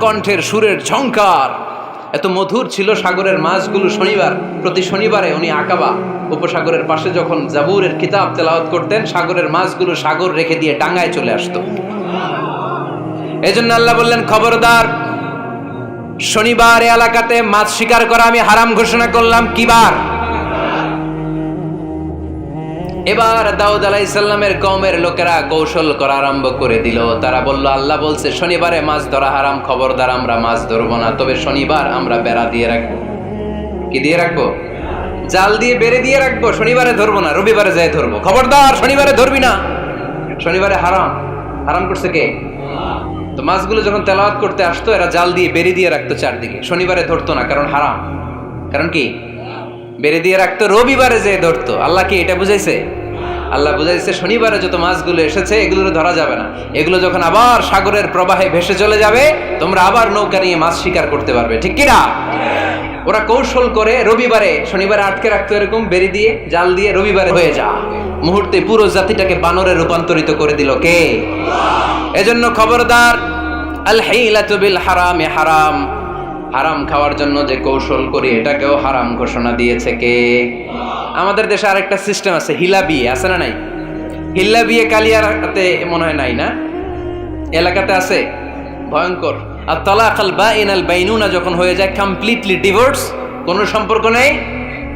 কণ্ঠের সুরের ঝংকার। এত মধুর ছিল সাগরের মাছগুলো শনিবার। প্রতি শনিবারে উনি আকাবা, উপসাগরের পাশে যখন জাবুরের কিতাব তেলাওয়াত করতেন, সাগরের মাছগুলো সাগর রেখে দিয়ে ডাঙ্গায় চলে আসতো। এজন্য আল্লাহ বললেন, খবরদার, শনিবার এলাকাতে মাছ শিকার করা আমি হারাম ঘোষণা করলাম। কিবার এবার দাউদ আলাইসাল্লামের কমের লোকেরা কৌশল করা আরম্ভ করে দিল। তারা বলল, আল্লাহ বলছে, শনিবারে মাছ ধরা হারাম, খবরদার, আমরা মাছ ধরবো না। তবে শনিবার আমরা বেড়া দিয়ে রাখব। কি দিয়ে রাখব? জাল দিয়ে বেড়ে দিয়ে রাখব, শনিবারে ধরবো না, রবিবারে যাই ধরবো। খবরদার, শনিবারে ধরবি না। শনিবারে হারাম। হারাম করছে কে? তো মাছগুলো যখন তেলাওয়াত করতে আসতো, এরা জাল দিয়ে বেরি দিয়ে রাখতো চারদিকে। শনিবারে ধরতো না, কারণ হারাম। কারণ কি? বেরি দিয়ে রাখতো, রবিবারে যে ধরতো। আল্লাহ কি এটা বুঝাইছে? আল্লাহ বুঝাইছে, শনিবারে যত মাছগুলো এসেছে এগুলো ধরা যাবে না। এগুলো যখন আবার সাগরের প্রবাহে ভেসে চলে যাবে, তোমরা আবার নৌকা নিয়ে মাছ শিকার করতে পারবে। ঠিক কিনা? ওরা কৌশল করে রবিবারে, শনিবারে আটকে রাখতো এরকম বেরি দিয়ে, জাল দিয়ে রবিবারে হয়ে যা মুহূর্তে পুরো জাতিটাকে বানরে রূপান্তরিত করে দিল কে? এজন্য খবরদার আল হাইলাতু বিল হারামে। হারাম হারাম খাওয়ার জন্য যে কৌশল করি, এটাকেও হারাম ঘোষণা দিয়েছে কে? আমাদের দেশে আরেকটা সিস্টেম আছে হিলা বিয়ে আছে না নাই? হিল্লা বিয়ে কালিয়ারাতে মনে হয় নাই না? এলাকাতে আছে? ভয়ঙ্কর। আর তলাকাল বা ইনাল বাইনুনা যখন হয়ে যায় কমপ্লিটলি ডিভোর্স কোনো সম্পর্ক নেই?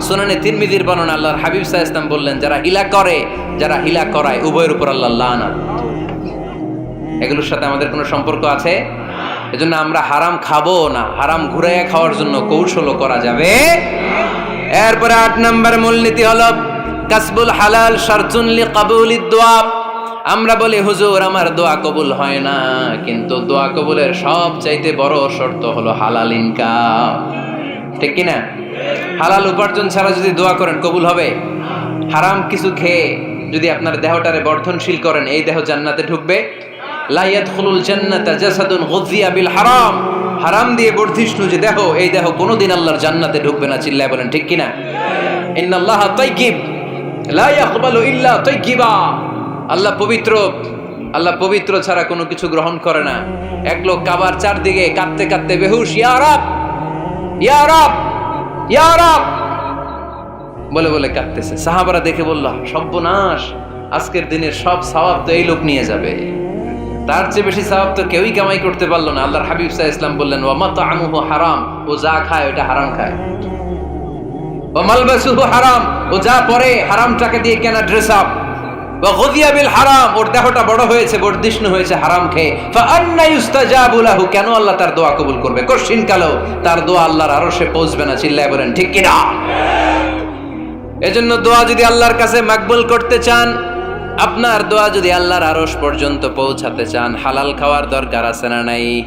সুনানে তিরমিজির বর্ণনা আল্লাহর হাবিব সাল্লাল্লাহু আলাইহি বললেন, যারা হিলা করে, যারা হিলা করায়, উভয়ের উপর আল্লাহ লানাত। এগুলোর সাথে আমাদের কোনো সম্পর্ক আছে? এজন্য আমরা হারাম খাব না, হারাম ঘুরাইয়া খাওয়ার জন্য কৌশলও করা যাবে। এরপরে আট নম্বর মূলনীতি হলো, কাসবুল হালাল শারতুন লি কাবুলিদ দোয়া। আমরা বলি, হুজুর, আমার দোয়া কবুল হয় না। কিন্তু দোয়া কবুলের সব চাইতে বড় শর্ত হলো হালাল ইনকাম। ঠিক কি না হালাল উপার্জন ছাড়া যদি দোয়া করেন, কবুল হবে। হারাম কিছু খেয়ে যদি আপনার দেহটারে বর্ধনশীল করেন, এই দেহ জান্নাতে ঢুকবে। জান্নাতা জাসাদুন গজিয়া বিল হারাম। হারাম দিয়ে বর্ধিষ্ণু যে দেহ, এই দেহ আল্লাহর জান্নাতে ঢুকবে না, চিল্লায় বলেন ঠিক কিনা? ইন্নাল্লাহ তাইকিব লা ইয়াকবালু ইল্লা আল্লাহ পবিত্র আল্লাহ পবিত্র ছাড়া কোনো কিছু গ্রহণ করে না। এক লোক কাবার চারদিকে কাঁদতে কাঁদতে বেহুশ ইয়ারাব ইয়ারাব বলে বলে কাঁদতেছে। সাহাবারা দেখে বলল, সর্বনাশ, আজকের দিনের সব স্বভাব তো এই লোক নিয়ে যাবে। তার চেয়ে বেশি স্বভাব তো কেউই কামাই করতে পারল না। আল্লাহর হাবিব সাহ ইসলাম বললেন, ওয়া মাতামুহু হারাম, ও যা খায় ওটা হারাম খায়। ও মালবাসু হারাম, ও যা পরে হারামটাকে দিয়ে কেনা ড্রেস আপ হারাম, ওর দেহটা বড় হয়েছে আল্লাহর পৌঁছবে না এজন্য দোয়া যদি আল্লাহর কাছে মাকবুল করতে চান, আপনার দোয়া যদি আল্লাহর আরশ পর্যন্ত পৌঁছাতে চান, হালাল খাওয়ার দরকার আছে না নাই?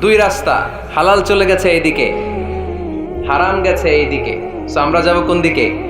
দুই রাস্তা, হালাল চলে গেছে এইদিকে, হারাম গেছে এইদিকে। আমরা যাব কোন দিকে?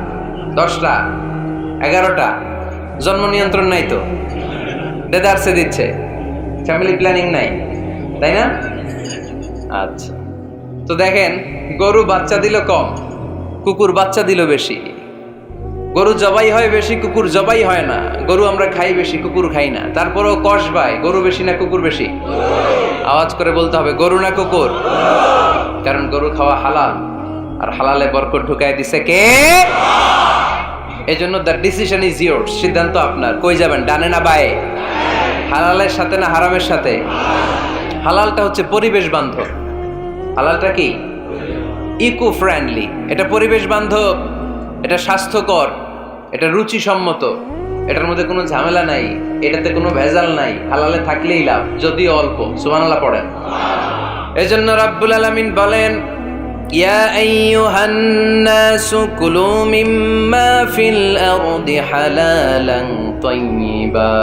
দশটা, এগারোটা, জন্ম নিয়ন্ত্রণ নাই তো। দেদারসে দিচ্ছে। ফ্যামিলি প্ল্যানিং নাই, তাই না? আচ্ছা। তো দেখেন, গরু বাচ্চা দিল কম, কুকুর বাচ্চা দিল বেশি। গরু জবাই হয় বেশি, কুকুর জবাই হয় না। গরু আমরা খাই বেশি, কুকুর খাই না। তারপরেও কষ বাই গরু বেশি না, কুকুর বেশি? আওয়াজ করে বলতে হবে, গরু না কুকুর? কারণ গরু খাওয়া হালাল। আর হালালে বরকত ঢুকাই দিছে কে? এজন্য দ্য ডিসিশন ইজ ইয়োর সিদ্ধান্ত আপনার। কই যাবেন? ডানে না বায়ে? হালালের সাথে না হারামের সাথে? হালালটা হচ্ছে পরিবেশ বান্ধব। হালালটা কি? ইকো ফ্রেন্ডলি এটা পরিবেশ বান্ধব। এটা স্বাস্থ্যকর। এটা রুচিসম্মত। এটার মধ্যে কোনো ঝামেলা নাই। এটাতে কোনো ভেজাল নাই। হালালে থাকলেই লাভ, যদিও অল্প। সুবহানাল্লাহ পড়েন। এজন্য রাব্বুল আলামিন বলেন يا أيها الناس كلوا مما في الأرض حلالا طيبا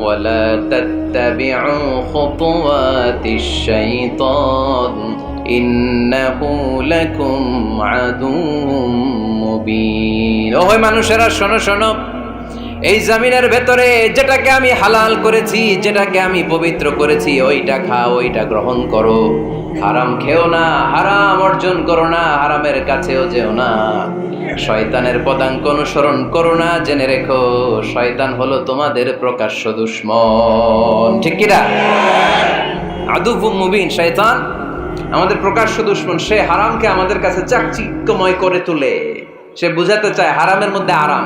ولا تتبعوا خطوات الشيطان إنه لكم عدو মুবিন ওই মানুষেরা শোনো শোনো এই জামিনের ভেতরে যেটাকে আমি হালাল করেছি, যেটাকে আমি পবিত্র করেছি, ওইটা খাও, ওইটা গ্রহণ করো। হারাম খেও না, হারাম অর্জন করো না, হারামের কাছেও যেও না। শয়তানের পদাঙ্ক অনুসরণ করো না, জেনে রেখো, শয়তান হলো তোমাদের প্রকাশ্য দুশ্মন। ঠিক কিনা আদুফু মুবিন, শয়তান আমাদের প্রকাশ্য দুশ্মন, সে হারামকে আমাদের কাছে চাকচিক্যময় করে তুলে। সে বুঝাতে চায় হারামের মধ্যে আরাম।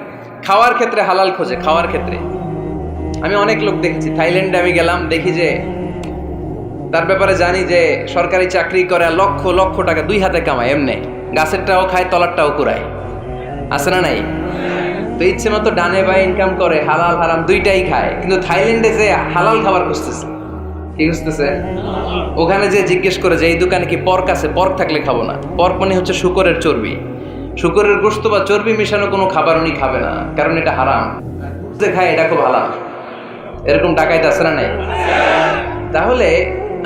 খাওয়ার ক্ষেত্রে হালাল খোঁজে, খাওয়ার ক্ষেত্রে। আমি অনেক লোক দেখেছি, থাইল্যান্ডে আমি গেলাম, দেখি যে তার ব্যাপারে জানি যে সরকারি চাকরি করে লক্ষ লক্ষ টাকা দুই হাতে কামায়, এমনি। গাছেরটাও খায়, তলারটাও কুড়ায়। আছে না নাই? তো ইচ্ছে মতো ডানে বা ইনকাম করে, হালাল, হারাম দুইটাই খায়। কিন্তু থাইল্যান্ডে যে হালাল খাবার খুঁজতেছে, কি খুঁজতেছে? ওখানে যে জিজ্ঞেস করে যে, এই দোকানে কি পর্ক আছে? পর্ক থাকলে খাব না। পর্ক মানে হচ্ছে শুকরের চর্বি। শুকরের গোস্ত বা চর্বি মেশানো কোনো খাবার উনি খাবে না, কারণ এটা হারাম। যে খায়, এটা খুব হালাল। এরকম টাকাইতে আছে না নাই? তাহলে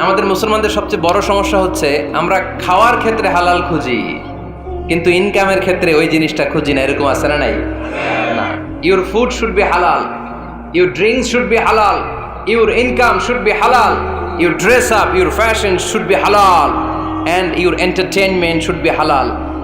আমাদের মুসলমানদের সবচেয়ে বড় সমস্যা হচ্ছে, আমরা খাওয়ার ক্ষেত্রে হালাল খুঁজি, কিন্তু ইনকামের ক্ষেত্রে ওই জিনিসটা খুঁজি না, এরকম আছে না নাই? না। Your food should be halal your drinks should be halal your income should be halal your dress up your fashion should be halal and your entertainment should be halal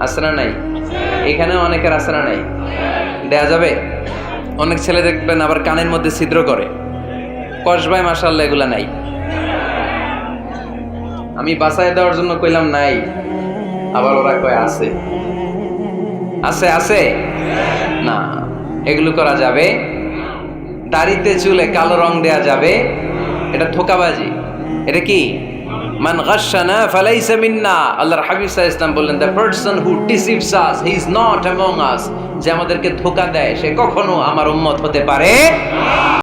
আসানা নাই? এখানেও অনেকের আসানা নাই। দেয়া যাবে? অনেক ছেলে দেখবেন আবার কানের মধ্যে ছিদ্র করে। কসবায় মাসাল্লাহ এগুলা নাই। আমি বাসায় দেওয়ার জন্য কইলাম নাই। আবার ওরা কয়, আছে। আছে আছে? না। এগুলো করা যাবে? দাড়িতে চুলে কালো রং দেয়া যাবে। এটা ধোকাবাজি এটা কি? মান গাশানা ফালাইসা মিন্না আল্লাহর হাবিব ইসলাম বললেন the person who deceives us he is not among us যে আমাদেরকে ধোকা দেয়, সে কখনো আমার উম্মত হতে পারে